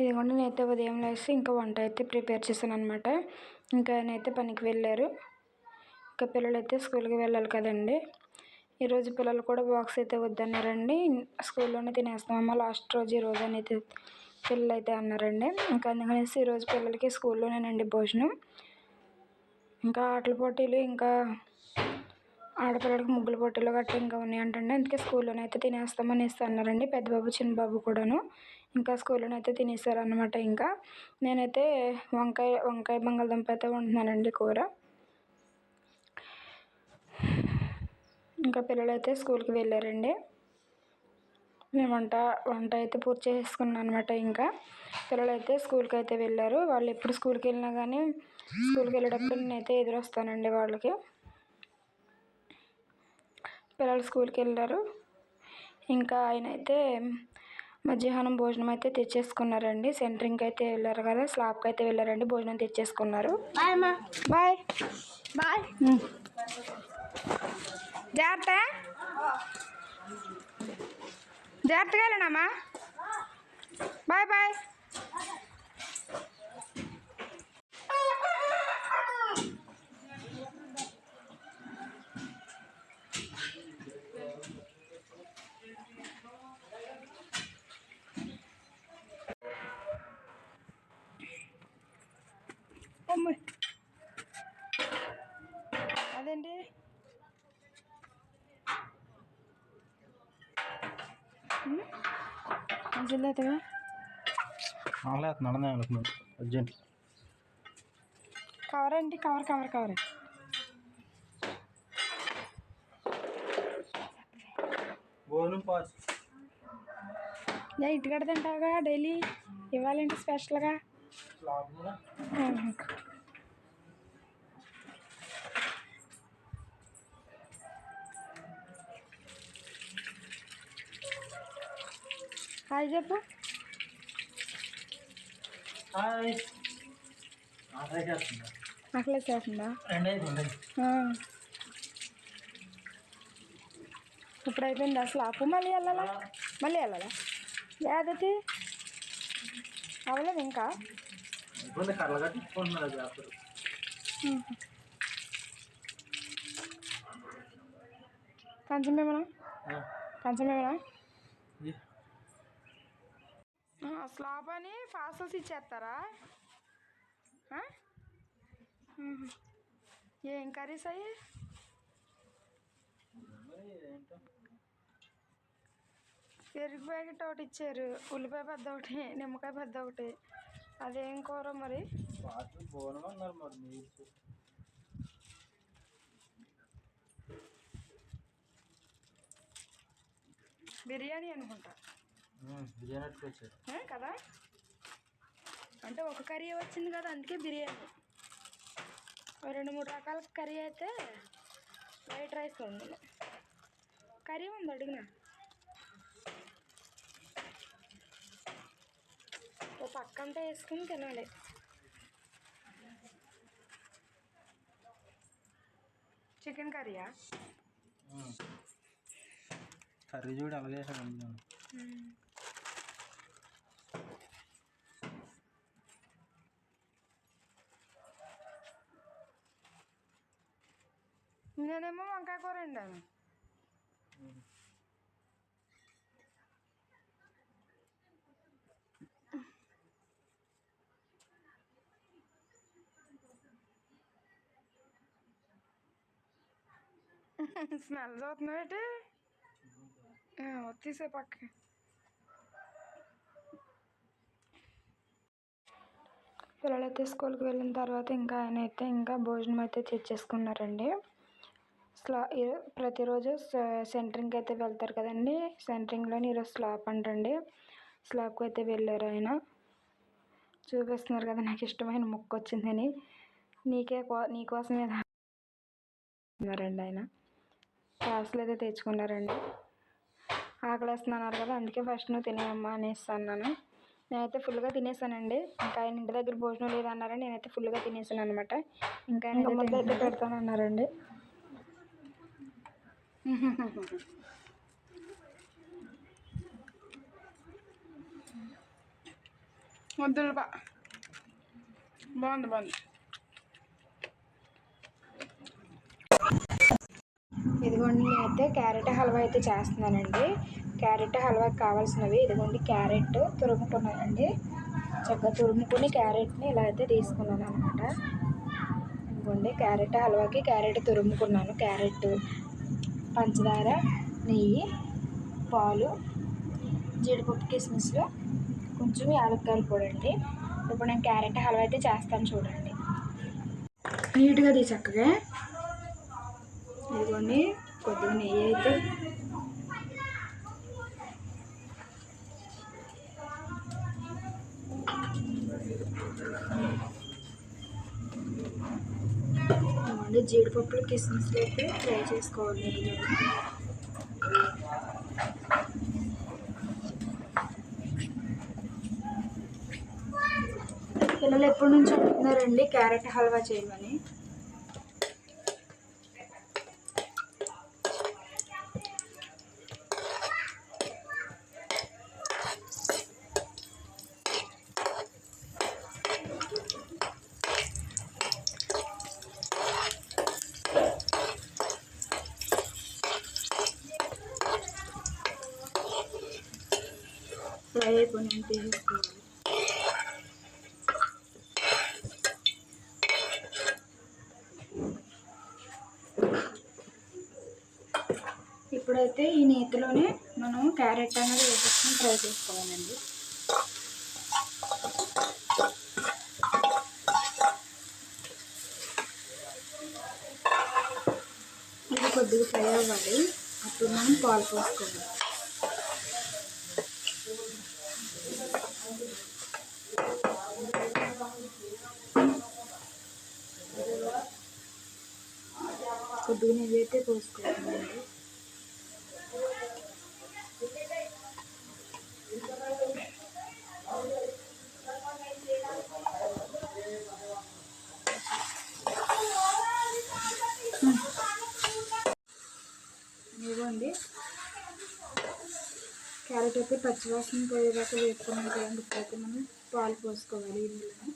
ఇదిగోండి నేనైతే ఉదయం లేసి ఇంకా వంట అయితే ప్రిపేర్ చేశాను అనమాట ఇంకా నేనైతే పనికి వెళ్ళారు. ఇంకా పిల్లలు అయితే స్కూల్కి వెళ్ళాలి కదండి. ఈరోజు పిల్లలు కూడా బాక్స్ అయితే వద్దన్నారండి. స్కూల్లోనే తినేస్తామమ్మ లాస్ట్ రోజు ఈ రోజు అని అయితే పిల్లలు అయితే అన్నారండి. ఇంకా అందుకనేసి ఈరోజు పిల్లలకి స్కూల్లోనేనండి భోజనం. ఇంకా ఆటల పోటీలు ఇంకా ఆడపిల్లలకి ముగ్గుల పోటీలు గట్రా ఇంకా ఉన్నాయంటండి. అందుకే స్కూల్లోనే అయితే తినేస్తామనేసి అన్నారండి పెద్ద బాబు చిన్న బాబు కూడాను. ఇంకా స్కూల్లోనే అయితే తినేసారు అనమాట ఇంకా. నేనైతే వంకాయ వంకాయ బంగాళదుంప అయితే వండుతున్నానండి కూర. ఇంకా పిల్లలు అయితే స్కూల్కి వెళ్ళారండి. నేను వంట వంట అయితే పూర్తి చేసుకున్నాను అనమాట ఇంకా. పిల్లలు అయితే స్కూల్కి అయితే వెళ్ళారు. వాళ్ళు ఎప్పుడు స్కూల్కి వెళ్ళినా కానీ స్కూల్కి వెళ్ళేటప్పుడు నేనైతే ఎదురొస్తానండి వాళ్ళకి. పిల్లలు స్కూల్కి వెళ్ళారు. ఇంకా ఆయన అయితే మధ్యాహ్నం భోజనం అయితే తెచ్చేసుకున్నారండి. సెంటరింగ్కి అయితే వెళ్ళారు కదా స్లాబ్కి అయితే వెళ్ళారండి భోజనం తెచ్చేసుకున్నారు. బాయ్ అమ్మా. బాయ్ బాయ్ జాగ్రత్త. జాగ్రత్తగా వెళ్ళండమ్మా బాయ్ బాయ్ నడనే అనుకున్నాను అర్జెంట్ కవర్ అండి కవర్ కవర్ కవర్. భోజనం పాస్. ఇంటికాడ తింటావుగా డైలీ ఇవ్వాలంటే స్పెషల్గా హాయ్ చెప్పు. హాయ్ అట్లా చేస్తుందా. ఇప్పుడు అయిపోయింది అసలు ఆపు మళ్ళీ వెళ్ళాలా? మళ్ళీ వెళ్ళాలా? యాదతి? అవ్వలేదు ఇంకా? ఇబ్బంది కర్రలు స్లాబ్ అని ఫాసల్స్ ఇచ్చేస్తారా. ఏం కర్రీస్ అయ్యి? పెరుగు ప్యాకెట్ ఒకటి ఇచ్చారు. ఉల్లిపాయ పెద్ద ఒకటి నిమ్మకాయ పెద్ద ఒకటి. అదేం కూర మరి. బిర్యానీ అనుకుంటా. కదా? అంటే ఒక కర్రీ వచ్చింది కదా అందుకే బిర్యానీ. రెండు మూడు రకాల కర్రీ అయితే వైట్ రైస్ ఉంది. కర్రీ ఉంది అడిగిన? ఓ పక్కంతా వేసుకుని తినాలి. చికెన్ కర్రీయా? కర్రీ చూడు ఎలా నేనేమో వంకాయ కూర వండాను స్మెల్ చూస్తున్నావేటి వచ్చేసే పక్క పిల్లలైతే స్కూల్కి వెళ్ళిన తర్వాత ఇంకా ఆయన అయితే ఇంకా భోజనం అయితే తెచ్చేసుకున్నారండి స్లా ప్రతిరోజు సెంటరింగ్కి అయితే వెళ్తారు కదండి. సెంటరింగ్లోని ఈరోజు స్లాబ్ అంటండి. స్లాబ్కి అయితే వెళ్ళారు ఆయన. చూపిస్తున్నారు కదా నాకు ఇష్టమైన ముక్క వచ్చిందని. నీకే రా- అన్నారండి ఆయన. పార్సల్ అయితే తెచ్చుకున్నారండి. ఆకలేస్తున్నారు కదా అందుకే ఫస్ట్ నువ్వు తినేయమ్మా అనేసి అన్నాను. నేనైతే ఫుల్గా తినేసానండి. ఇంకా ఆయన ఇంటి దగ్గర భోజనం లేదన్నారని నేనైతే ఫుల్గా తినేసాను అనమాట ఇంకా ఆయన పెడతానన్నారండి. వద్దు బాగుంది బాగుంది. ఇదిగోండి నేనైతే క్యారెట్ హల్వా అయితే చేస్తున్నానండి. క్యారెట్ హల్వాకి కావాల్సినవి ఇదిగోండి క్యారెట్ తురుముకున్నానండి. చక్కగా తురుముకుని క్యారెట్ని ఇలా అయితే తీసుకున్నాను అనమాట ఇదిగోండి క్యారెట్ హల్వాకి క్యారెట్ తురుముకున్నాను క్యారెట్ పంచదార నెయ్యి పాలు జీడిపప్పు కిస్మిస్లు కొంచెం యాలక్కాయలు పొడి అండి. ఇప్పుడు నేను క్యారెట్ హల్వా అయితే చేస్తాను చూడండి. నీట్గా తీ చక్కగా ఇదిగోండి కొద్దిగా నెయ్యి అయితే ఇదిగోండి జీడిపప్పులు కిస్మిస్లు అయితే ఫ్రై చేసుకోవాలి పిల్లలు ఎప్పటి నుంచి అంటున్నారండి క్యారెట్ హల్వా చేయమని. ఫ్రై అయిపోయి తీసేసుకోవాలి? ఇప్పుడైతే ఈ నేతిలోనే మనం క్యారెట్ అనేది వేసేసుకొని ఫ్రై చేసుకోవాలండి. ఇది కొద్దిగా ఫ్రై అవ్వాలి. అప్పుడు మనం పాలు పోసుకోవాలి. కొద్దిగా నీళ్ళు అయితే పోసుకోవాలండి ఇవ్వండి క్యారెట్ అయితే పచ్చివాసన పోయేదాకా వేసుకున్నాం కదండి ఇప్పుడైతే మనం పాలు పోసుకోవాలి ఇందులో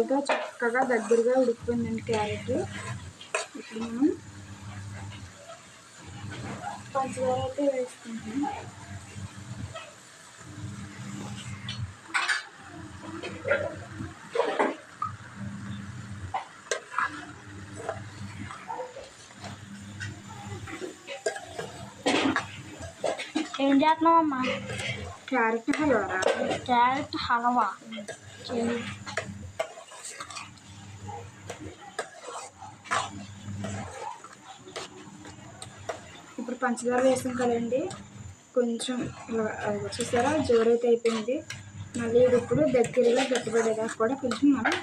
పాలుతో చక్కగా దగ్గరగా ఉడికిపోయిందండి క్యారెట్. ఇప్పుడు మనం పంచదార అయితే వేసుకుంటాం ఏం చేస్తున్నావమ్మా? క్యారెట్ హల్వారా క్యారెట్ హల్వా. ఇప్పుడు పంచదార వేసాం కదండి. కొంచెం చూసారా? జోరైతే అయిపోయింది. మళ్ళీ ఇది ఇప్పుడు దగ్గరగా గట్టిపడేదాకా కూడా కొంచెం మనం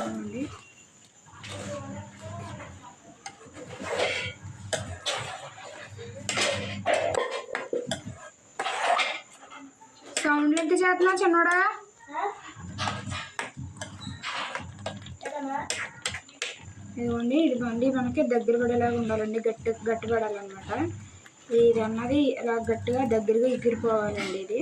అవునండి. సౌండ్ ఎంత చేస్తున్నావు చిన్నోడా? ఇదిగోండి ఇది బండి మనకి దగ్గర పడేలాగా ఉండాలండి గట్టి గట్టి పడాలన్నమాట. ఇది అన్నది ఇలా గట్టిగా దగ్గరగా ఎగిరిపోవాలండి ఇది.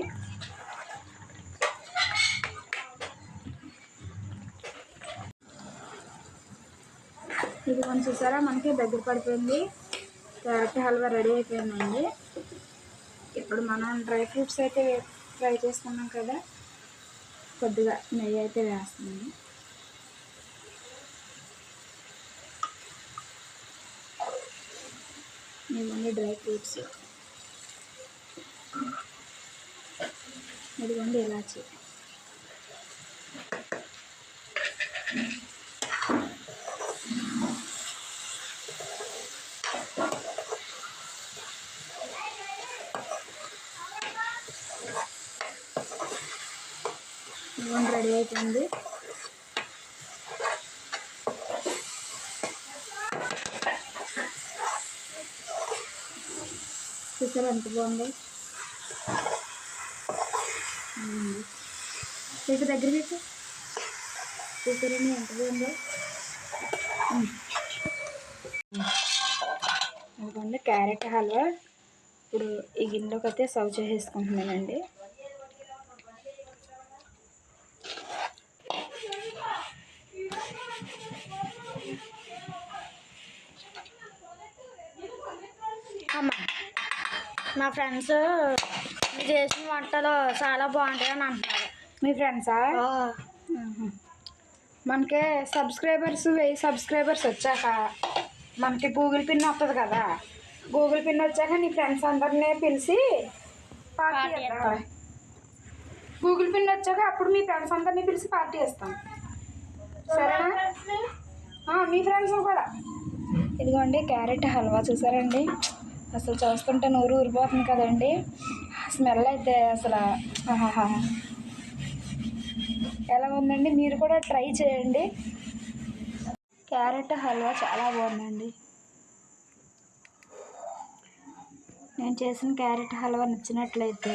ఇది కొంచెం చూసారా మనకి దగ్గర పడిపోయింది. క్యారెట్ హల్వా రెడీ అయిపోయిందండి. ఇప్పుడు మనం డ్రై ఫ్రూట్స్ అయితే ఫ్రై చేసుకున్నాం కదా. కొద్దిగా నెయ్యి అయితే వేస్తుంది இது வந்து ட்ரை ஃப்ரூட்ஸு இது வந்து எல்லாச்சு ఇది రెడీ అయిపోయింది చూసారు ఎంత బాగుంది? మీకు దగ్గర పెట్టు. చూసారని ఎంత బాగుందో. అదిగోండి క్యారెట్ హల్వా. ఇప్పుడు ఈ గిన్నెలోకి అయితే సర్వ్ చేసేసుకుంటున్నానండి. నా ఫ్రెండ్స్ మీరు చేసిన వంటలు చాలా బాగుంటాయి అని అంటున్నారు. మీ ఫ్రెండ్సా? మనకి సబ్స్క్రైబర్స్ వెయ్యి సబ్స్క్రైబర్స్ వచ్చాక మనకి గూగుల్ పిన్ వస్తుంది కదా? గూగుల్ పిన్ వచ్చాక నీ ఫ్రెండ్స్ అందరినీ పిలిచి పార్టీ గూగుల్ పిన్ వచ్చాక అప్పుడు మీ ఫ్రెండ్స్ అందరినీ పిలిచి పార్టీ చేస్తాం. సరేనా? మీ ఫ్రెండ్స్ కూడా. ఇదిగోండి క్యారెట్ హల్వా చూసారండి? అసలు చూస్తుంటే నూరు ఊరిపోతుంది కదండి. స్మెల్ అయితే అసలు. ఎలా ఉందండి? మీరు కూడా ట్రై చేయండి. క్యారెట్ హల్వా చాలా బాగుందండి. నేను చేసిన క్యారెట్ హల్వా నచ్చినట్లయితే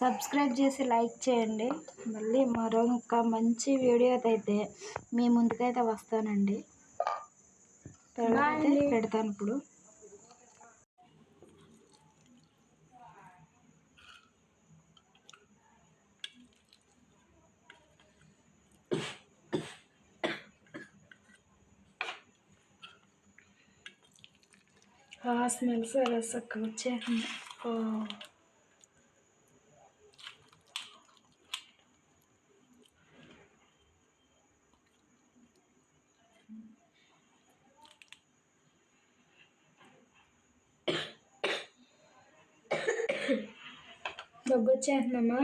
సబ్స్క్రైబ్ చేసి లైక్ చేయండి. మళ్ళీ మరో ఇంకా మంచి వీడియోతో అయితే మీ ముందుకైతే వస్తానండి. పెడతాను ఇప్పుడు. స్మెల్ సరే చక్కగా వచ్చేసింది. ఓ. దగ్గు వచ్చేస్తుందమ్మా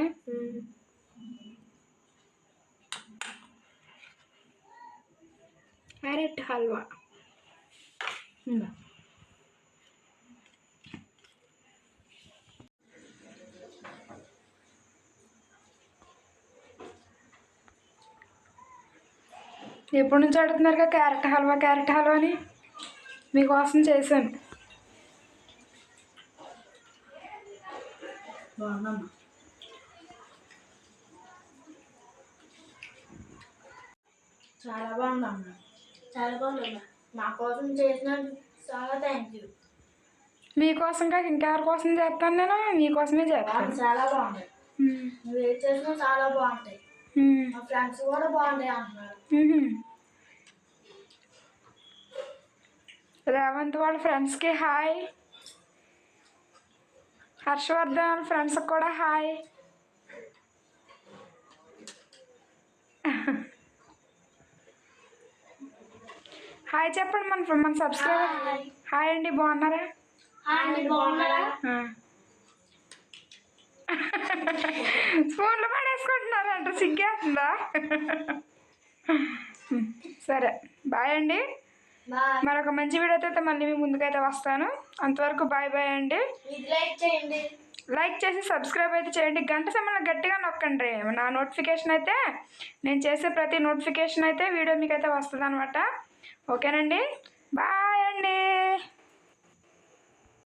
క్యారెట్ హల్వా. ఉందా? ఎప్పటి నుంచి అడుగుతున్నారుగా క్యారెట్ హల్వా క్యారెట్ హల్వా అని. మీకోసం చేశాను. చాలా బాగుందమ్మా. చాలా బాగుందమ్మా. నా కోసం చేసిన చాలా థ్యాంక్ యూ మీకోసం కాక ఇంకెవరి కోసం చేస్తాను నేను? మీకోసమే చేస్తాను. చాలా బాగుంది. నువ్వు చేసినా చాలా బాగుంటాయి. మా ఫ్రెండ్స్ కూడా బాగుంటాయి అంటున్నారు. రేవంత్ వాళ్ళ ఫ్రెండ్స్కి హాయ్. హర్షవర్ధన్ వాళ్ళ ఫ్రెండ్స్కి కూడా హాయ్. హాయ్ చెప్పండి మన మన సబ్స్క్రైబర్. హాయ్. అండి బాగున్నారా? అండి బాగున్నారా? స్పూన్లు పడేసుకుంటున్నారంట సిగ్గేస్తుందా? సరే బాయ్ అండి. మరొక మంచి వీడియోతో అయితే మళ్ళీ మీ ముందుకైతే వస్తాను. అంతవరకు బాయ్ బాయ్ అండి. లైక్ చేయండి. లైక్ చేసి సబ్స్క్రైబ్ అయితే చేయండి. గంట సమయంలో గట్టిగా నొక్కండి. నా నోటిఫికేషన్ అయితే నేను చేసే ప్రతి నోటిఫికేషన్ అయితే వీడియో మీకు అయితే వస్తుంది అనమాట ఓకేనండి? బాయ్.